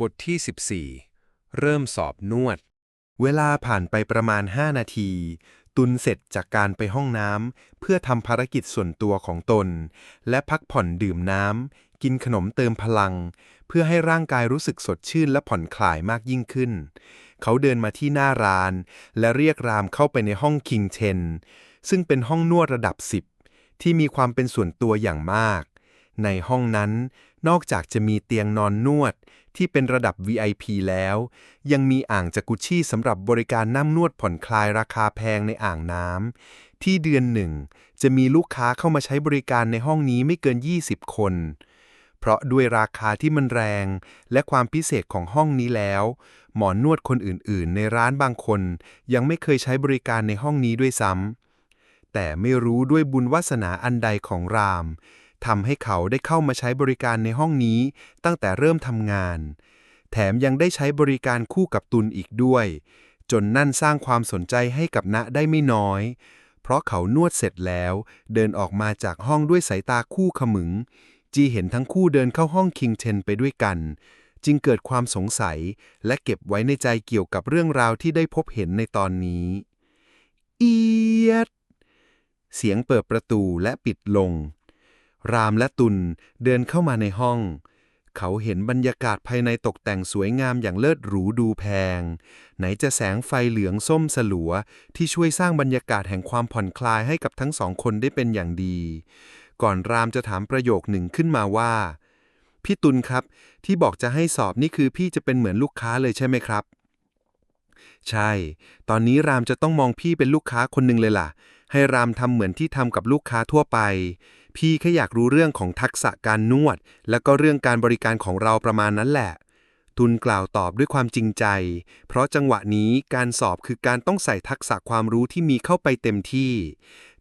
บทที่ 14 เริ่มสอบนวด เวลาผ่านไปประมาณ 5 นาที ตุนเสร็จจากการไปห้องน้ำเพื่อทำภารกิจส่วนตัวของตน และพักผ่อนดื่มน้ำกินขนมเติมพลัง เพื่อให้ร่างกายรู้สึกสดชื่นและผ่อนคลายมากยิ่งขึ้น เขาเดินมาที่หน้าร้าน และเรียกรามเข้าไปในห้องคิงเชนซึ่งเป็นห้องนวดระดับ 10 ที่มีความเป็นส่วนตัวอย่างมากในห้องนั้นนอกจากจะมีเตียงนอนนวด ที่เป็นระดับ VIP แล้ว ยังมีอ่างจากุชชี่สำหรับบริการน้ำนวดผ่อนคลายราคาแพงในอ่างน้ำที่เดือนหนึ่งจะมีลูกค้าเข้ามาใช้บริการในห้องนี้ไม่เกิน 20 คน เพราะด้วยราคาที่มันแรง และความพิเศษของห้องนี้แล้ว หมอนวดคนอื่นๆ ในร้านบางคน ยังไม่เคยใช้บริการในห้องนี้ด้วยซ้ำแต่ไม่รู้ด้วยบุญวาสนาอันใดของราม ทำให้เขาได้เข้ามาใช้บริการในห้องนี้ ตั้งแต่เริ่มทำงาน แถมยังได้ใช้บริการคู่กับตุนอีกด้วย จนนั่นสร้างความสนใจให้กับณได้ไม่น้อย เพราะเขานวดเสร็จแล้ว เดินออกมาจากห้องด้วยสายตาคู่ขมึง จีเห็นทั้งคู่เดินเข้าห้องคิงเทนไปด้วยกัน จึงเกิดความสงสัย และเก็บไว้ในใจเกี่ยวกับเรื่องราวที่ได้พบเห็นในตอนนี้ เอียดเสียงเปิดประตูและปิดลง รามและตุลเดินเข้ามาในห้อง เขาเห็นบรรยากาศภายในตกแต่งสวยงามอย่างเลิศหรูดูแพง ไหนจะแสงไฟเหลืองส้มสลัว ที่ช่วยสร้างบรรยากาศแห่งความผ่อนคลายให้กับทั้งสองคนได้เป็นอย่างดี ก่อนรามจะถามประโยคหนึ่งขึ้นมาว่า พี่ตุลครับ ที่บอกจะให้สอบนี่คือพี่จะเป็นเหมือนลูกค้าเลยใช่ไหมครับ ใช่ ตอนนี้รามจะต้องมองพี่เป็นลูกค้าคนหนึ่งเลยล่ะ ให้รามทำเหมือนที่ทำกับลูกค้าทั่วไป พี่แค่อยากรู้เรื่องของทักษะการนวด แล้วก็เรื่องการบริการของเราประมาณนั้นแหละ ตุลกล่าวตอบด้วยความจริงใจ เพราะจังหวะนี้การสอบคือการต้องใส่ทักษะความรู้ที่มีเข้าไปเต็มที่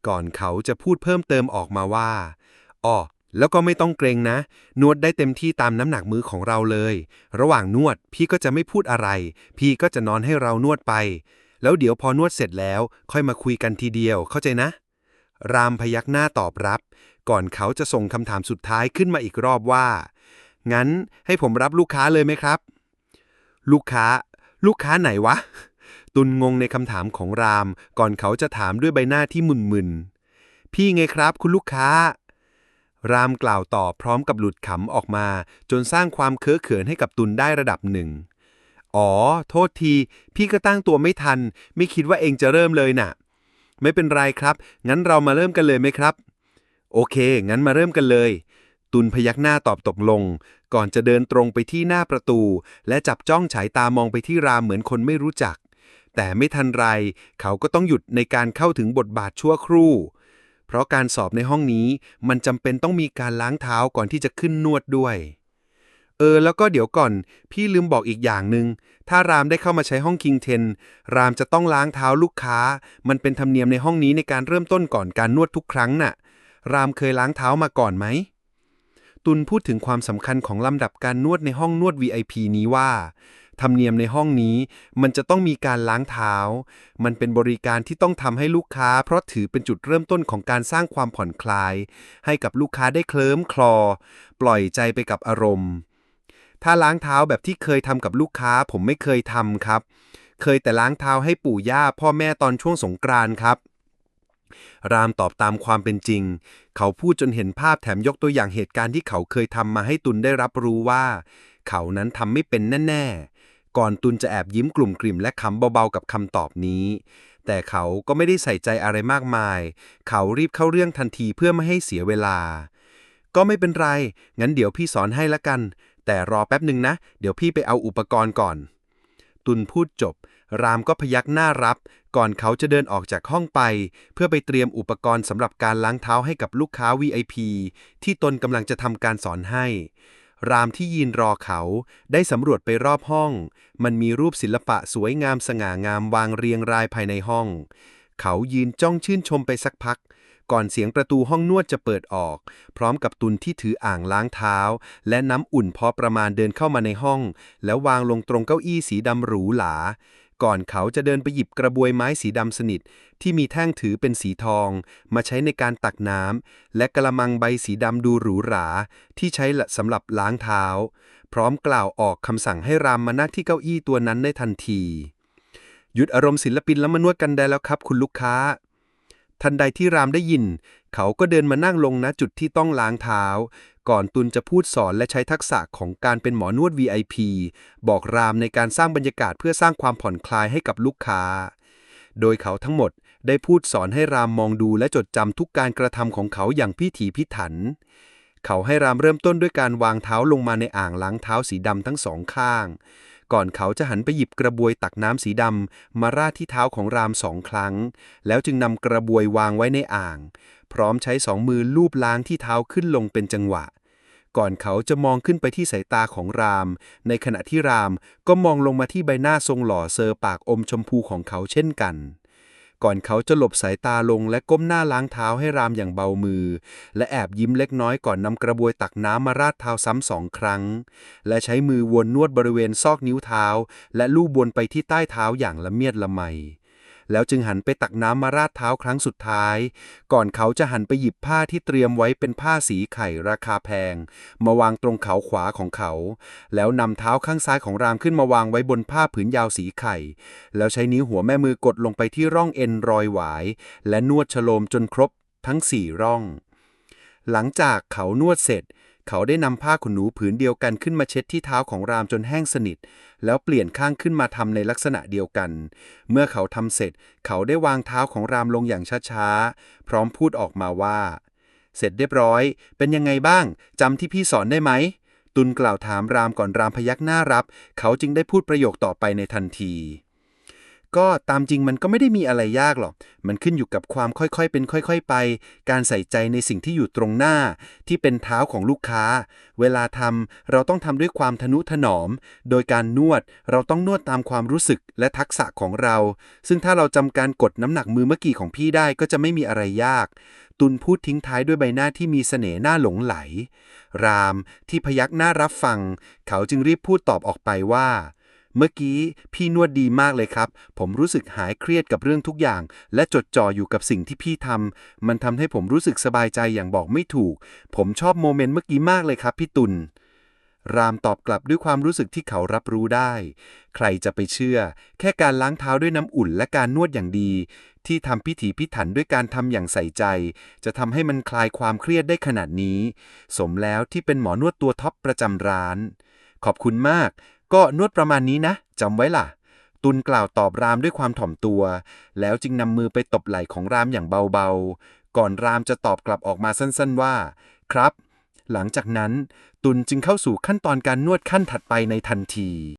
ก่อนเขาจะพูดเพิ่มเติมออกมาว่าอ๋อแล้วก็ไม่ต้องเกรงนะ นวดได้เต็มที่ตามน้ำหนักมือของเราเลย ระหว่างนวดพี่ก็จะไม่พูดอะไร พี่ก็จะนอนให้เรานวดไป แล้วเดี๋ยวพอนวดเสร็จแล้ว ค่อยมาคุยกันทีเดียวเข้าใจนะ รามพยักหน้าตอบรับ ก่อนเขาจะส่งคำถามสุดท้ายขึ้นมาอีกรอบว่า งั้นให้ผมรับลูกค้าเลยไหมครับ ลูกค้า ลูกค้าไหนวะ ตุนงงในคำถามของราม ก่อนเขาจะถามด้วยใบหน้าที่มึนๆ พี่ไงครับคุณลูกค้า รามกล่าวตอบพร้อมกับหลุดขำออกมา จนสร้างความเคอะเขินให้กับตุนได้ระดับหนึ่ง อ๋อ โทษที พี่ก็ตั้งตัวไม่ทัน ไม่คิดว่าเองจะเริ่มเลยน่ะ ไม่เป็นไรครับ งั้นเรามาเริ่มกันเลยไหมครับ โอเค งั้นมาเริ่มกันเลย ตุนพยักหน้าตอบตกลง ก่อนจะเดินตรงไปที่หน้าประตู และจับจ้องฉายตามองไปที่รามเหมือนคนไม่รู้จัก แต่ไม่ทันไร เขาก็ต้องหยุดในการเข้าถึงบทบาทชั่วครู่ เพราะการสอบในห้องนี้มันจำเป็นต้องมีการล้างเท้าก่อนที่จะขึ้นนวดด้วย เออ แล้วก็เดี๋ยวก่อน พี่ลืมบอกอีกอย่างหนึ่งถ้ารามได้เข้ามาใช้ห้องคิงเทนรามจะต้องล้างเท้าลูกค้า มันเป็นธรรมเนียมในห้องนี้ในการเริ่มต้นก่อนการนวดทุกครั้งน่ะ รามเคยล้างเท้ามาก่อนไหม ตุลพูดถึงความสำคัญของลำดับการนวดในห้องนวด VIP นี้ว่าธรรมเนียมในห้องนี้มันจะต้องมีการล้างเท้า มันเป็นบริการที่ต้องทำให้ลูกค้า เพราะถือเป็นจุดเริ่มต้นของการสร้างความผ่อนคลาย ให้กับลูกค้าได้เคลิ้มคลอ ปล่อยใจไปกับอารมณ์ ถ้าล้างเท้าแบบที่เคยทำกับลูกค้าผมไม่เคยทำครับ เคยแต่ล้างเท้าให้ปู่ย่าพ่อแม่ตอนช่วงสงกรานต์ครับ รามตอบตามความเป็นจริง เขาพูดจนเห็นภาพแถมยกตัวอย่างเหตุการณ์ที่เขาเคยทำมาให้ตุลได้รับรู้ว่า เขานั้นทำไม่เป็นแน่ ๆ ก่อนตุลจะแอบยิ้มกลุ่มกลิ่มและขำเบาๆกับคำตอบนี้ แต่เขาก็ไม่ได้ใส่ใจอะไรมากมาย เขารีบเข้าเรื่องทันทีเพื่อไม่ให้เสียเวลา ก็ไม่เป็นไร งั้นเดี๋ยวพี่สอนให้ละกัน แต่รอแป๊บหนึ่งนะ เดี๋ยวพี่ไปเอาอุปกรณ์ก่อน ตุลพูดจบ รามก็พยักหน้ารับ ก่อนเขาจะเดินออกจากห้องไป เพื่อไปเตรียมอุปกรณ์สำหรับการล้างเท้าให้กับลูกค้า VIP ที่ตนกำลังจะทำการสอนให้ รามที่ยืนรอเขาได้สำรวจไปรอบห้อง มันมีรูปศิลปะสวยงามสง่างามวางเรียงรายภายในห้อง เขายืนจ้องชื่นชมไปสักพักก่อนเสียงประตูห้องนวดจะเปิดออก พร้อมกับตุนที่ถืออ่างล้างเท้า และน้ำอุ่นพอประมาณเดินเข้ามาในห้อง แล้ววางลงตรงเก้าอี้สีดำหรูหรา ก่อนเขาจะเดินไปหยิบกระบวยไม้สีดำสนิท ที่มีแท่งถือเป็นสีทอง มาใช้ในการตักน้ำและกระมังใบสีดำดูหรูหรา ที่ใช้สำหรับล้างเท้า พร้อมกล่าวออกคำสั่งให้รามมานั่งที่เก้าอี้ตัวนั้นได้ทันที หยุดอารมณ์ศิลปินแล้วมานวดกันได้แล้วครับคุณลูกค้า ทันใดที่รามได้ยิน เขาก็เดินมานั่งลงณจุดที่ต้องล้างเท้า ก่อนตุนจะพูดสอนและใช้ทักษะของการเป็นหมอนวด VIP บอกรามในการสร้างบรรยากาศเพื่อสร้างความผ่อนคลายให้กับลูกค้า โดยเขาทั้งหมดได้พูดสอนให้รามมองดูและจดจำทุกการกระทำของเขาอย่างพิถีพิถัน เขาให้รามเริ่มต้นด้วยการวางเท้าลงมาในอ่างล้างเท้าสีดำทั้งสองข้าง ก่อนเขาจะหันไปหยิบกระบวยตักน้ำสีดำมาราดที่เท้าของรามสองครั้ง แล้วจึงนำกระบวยวางไว้ในอ่าง พร้อมใช้สองมือลูบล้างที่เท้าขึ้นลงเป็นจังหวะ ก่อนเขาจะมองขึ้นไปที่สายตาของราม ในขณะที่รามก็มองลงมาที่ใบหน้าทรงหล่อเซอร์ปากอมชมพูของเขาเช่นกัน ก่อนเขาจะหลบสายตาลงและก้มหน้าล้างเท้าให้รามอย่างเบามือ และแอบยิ้มเล็กน้อยก่อนนำกระบวยตักน้ำมาราดเท้าซ้ำสองครั้ง และใช้มือวนนวดบริเวณซอกนิ้วเท้า และลูบวนไปที่ใต้เท้าอย่างละเมียดละไม แล้วจึงหันไปตักน้ำมาราดเท้าครั้งสุดท้าย ก่อนเขาจะหันไปหยิบผ้าที่เตรียมไว้เป็นผ้าสีไข่ราคาแพง มาวางตรงเขาขวาของเขา แล้วนำเท้าข้างซ้ายของรามขึ้นมาวางไว้บนผ้าผืนยาวสีไข่ แล้วใช้นิ้วหัวแม่มือกดลงไปที่ร่องเอ็นรอยหวาย และนวดชโลมจนครบทั้งสี่ร่อง หลังจากเขานวดเสร็จ เขาได้นำผ้าขนหนูผืนเดียวกันขึ้นมาเช็ดที่เท้าของรามจนแห้งสนิท แล้วเปลี่ยนข้างขึ้นมาทำในลักษณะเดียวกัน เมื่อเขาทำเสร็จ เขาได้วางเท้าของรามลงอย่างช้าๆ พร้อมพูดออกมาว่า เสร็จเรียบร้อย เป็นยังไงบ้างจำที่พี่สอนได้ไหม ตุนกล่าวถามรามก่อนรามพยักหน้ารับ เขาจึงได้พูดประโยคต่อไปในทันที ก็ตามจริงมันก็ไม่ได้มีอะไรยากหรอก มันขึ้นอยู่กับความค่อยๆ เป็นค่อย ๆ ไป การใส่ใจในสิ่งที่อยู่ตรงหน้า ที่เป็นเท้าของลูกค้า เวลาทำเราต้องทำด้วยความทนุถนอม โดยการนวดเราต้องนวดตามความรู้สึกและทักษะของเรา ซึ่งถ้าเราจำการกดน้ำหนักมือเมื่อกี้ของพี่ได้ก็จะไม่มีอะไรยาก ตุนพูดทิ้งท้ายด้วยใบหน้าที่มีเสน่ห์น่าหลงไหล รามที่พยักหน้ารับฟัง เขาจึงรีบพูดตอบออกไปว่า เมื่อกี้พี่นวดดีมากเลยครับ ผมรู้สึกหายเครียดกับเรื่องทุกอย่าง และจดจ่ออยู่กับสิ่งที่พี่ทำมันทำให้ผมรู้สึกสบายใจอย่างบอกไม่ถูก ผมชอบโมเมนต์เมื่อกี้มากเลยครับ พี่ตุลรามตอบกลับด้วยความรู้สึกที่เขารับรู้ได้ ใครจะไปเชื่อ แค่การล้างเท้าด้วยน้ำอุ่นและการนวดอย่างดี ที่ทำพิถีพิถันด้วยการทำอย่างใส่ใจ จะทำให้มันคลายความเครียดได้ขนาดนี้ สมแล้วที่เป็นหมอนวดตัวท็อปประจำร้าน ขอบคุณมาก ก็นวดประมาณนี้นะจำไว้ล่ะ ตุลกล่าวตอบรามด้วยความถ่อมตัว แล้วจึงนำมือไปตบไหล่ของรามอย่างเบาๆ ก่อนรามจะตอบกลับออกมาสั้นๆว่า ครับ หลังจากนั้นตุลจึงเข้าสู่ขั้นตอนการนวดขั้นถัดไปในทันที